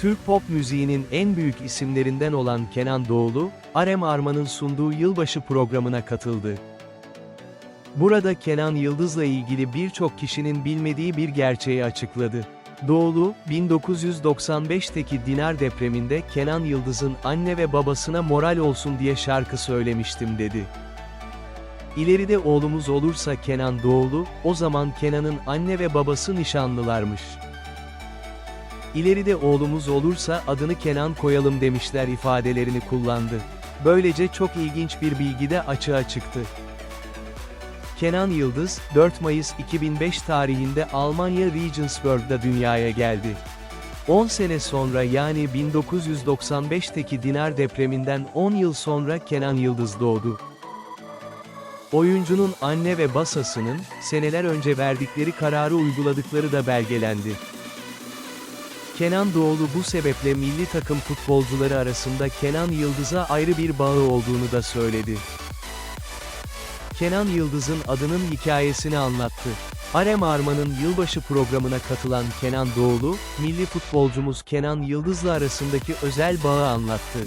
Türk pop müziğinin en büyük isimlerinden olan Kenan Doğulu, Arem Arman'ın sunduğu yılbaşı programına katıldı. Burada Kenan Yıldız'la ilgili birçok kişinin bilmediği bir gerçeği açıkladı. Doğulu, 1995'teki Dinar depreminde Kenan Yıldız'ın anne ve babasına moral olsun diye şarkı söylemiştim dedi. İleride oğlumuz olursa Kenan Doğulu, o zaman Kenan'ın anne ve babası nişanlılarmış. İleride oğlumuz olursa adını Kenan koyalım demişler ifadelerini kullandı. Böylece çok ilginç bir bilgi de açığa çıktı. Kenan Yıldız, 4 Mayıs 2005 tarihinde Almanya Regensburg'da dünyaya geldi. 10 sene sonra yani 1995'teki Dinar depreminden 10 yıl sonra Kenan Yıldız doğdu. Oyuncunun anne ve basasının, seneler önce verdikleri kararı uyguladıkları da belgelendi. Kenan Doğulu bu sebeple milli takım futbolcuları arasında Kenan Yıldız'a ayrı bir bağı olduğunu da söyledi. Kenan Yıldız'ın adının hikayesini anlattı. Arem Arman'ın yılbaşı programına katılan Kenan Doğulu, milli futbolcumuz Kenan Yıldız'la arasındaki özel bağı anlattı.